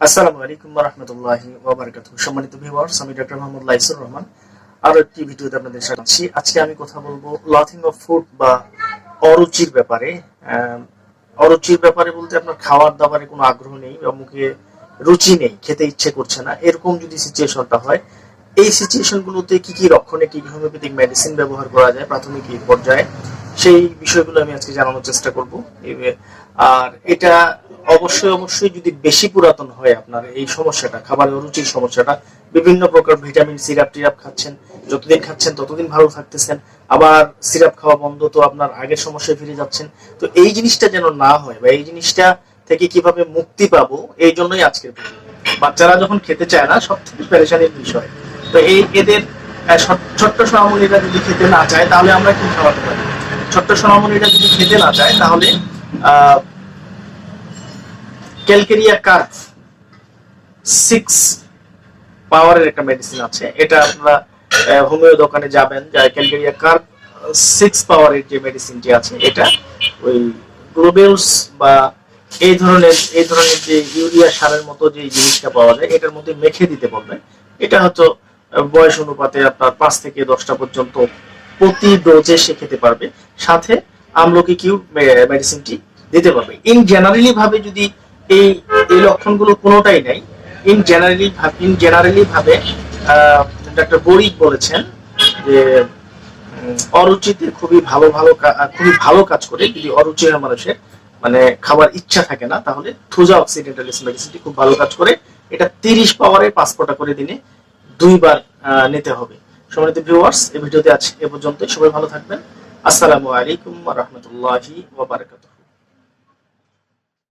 আসসালামু আলাইকুম রহমতুল্লাহি ওয়াবারাকাতুহ। সম্মানিত ভিউয়ার্স আমি ডক্টর মোহাম্মদ লাইসুর রহমান। আরও একটি ভিডিওতে আপনাদের স্বাগত আজকে আমি কথা বলব অফ ফুড বা অরুচির ব্যাপারে। অরুচির ব্যাপারে বলতে আপনার খাওয়ার দাবারে কোনো আগ্রহ নেই বা মুখে রুচি নেই, খেতে ইচ্ছে করছে না। এরকম যদি সিচুয়েশনটা হয়, এই সিচুয়েশন গুলোতে কি কি রক্ষণে কি হোমিওপ্যাথিক মেডিসিন ব্যবহার করা যায়, প্রাথমিক পর্যায়ে। সেই বিষয়গুলো আমি আজকে জানানোর চেষ্টা করব। আর এটা অবশ্যই অবশ্যই যদি বেশি পুরাতন হয় আপনার এই সমস্যাটা, খাবারের অরুচির সমস্যাটা, বিভিন্ন প্রকার ভিটামিন, সিরাপ টিরাপ খাচ্ছেন, যতদিন খাচ্ছেন ততদিন ভালো থাকতেছেন, আবার সিরাপ খাওয়া বন্ধ তো আপনার আগের সমস্যায় ফিরে যাচ্ছেন, তো এই জিনিসটা যেন না হয় বা এই জিনিসটা থেকে কীভাবে মুক্তি পাবো, এই জন্যই আজকের বাচ্চারা যখন খেতে চায় না সব থেকে পেরেশানির বিষয়। তো এই এদের ছোট্ট সোনামণিরা যদি খেতে না চায়, তাহলে আমরা কি খাওয়াতে পারি? ছোট্ট সোনামণিরা যদি খেতে না চায়, তাহলে ক্যালকেরিয়া কার্ভ সিক্স পাওয়ারের একটা মেডিসিন আছে। এটা আপনারা হোমিও দোকানে যাবেন যা ক্যালকেরিয়া কার্ভ সিক্স পাওয়ারের যে মেডিসিনটি আছে, এটা ওই গ্লোবেলস বা এই ধরনের এই ধরনের যে ইউরিয়া সারের মতো যে জিনিসটা পাওয়া যায়, এটার মধ্যে মেখে দিতে বলবেন এটা হয়তো বয়স অনুপাতে আপনার পাঁচ থেকে দশটা পর্যন্ত প্রতি ডোজে সে খেতে পারবে। সাথে আমলকি কিউ মেডিসিনটি দিতে পারবে। ইন জেনারেলি ভাবে যদি এই এই লক্ষণগুলো কোনোটাই নাই ইন জেনারেলি ইন জেনারেলি ভাবে ডক্টর বরিক বলেছেন যে অরুচিতে খুবই ভালো ভালো খুবই ভালো কাজ করে। যদি অরুচি হয় মানুষের মানে খাবার ইচ্ছা থাকে না, তাহলে থুজা অক্সিডেন্টালিস মেডিসিনটি খুব ভালো কাজ করে। এটা তিরিশ পাওয়ারে পাঁচ ফোঁটা করে দিনে দুইবার নিতে হবে। সম্মানিত ভিউয়ার্স এই ভিডিওতে আছে এ পর্যন্ত সবাই ভালো থাকবেন। আসসালামু আলাইকুম রহমতুল্লাহি ওয়া বারাকাতুহু।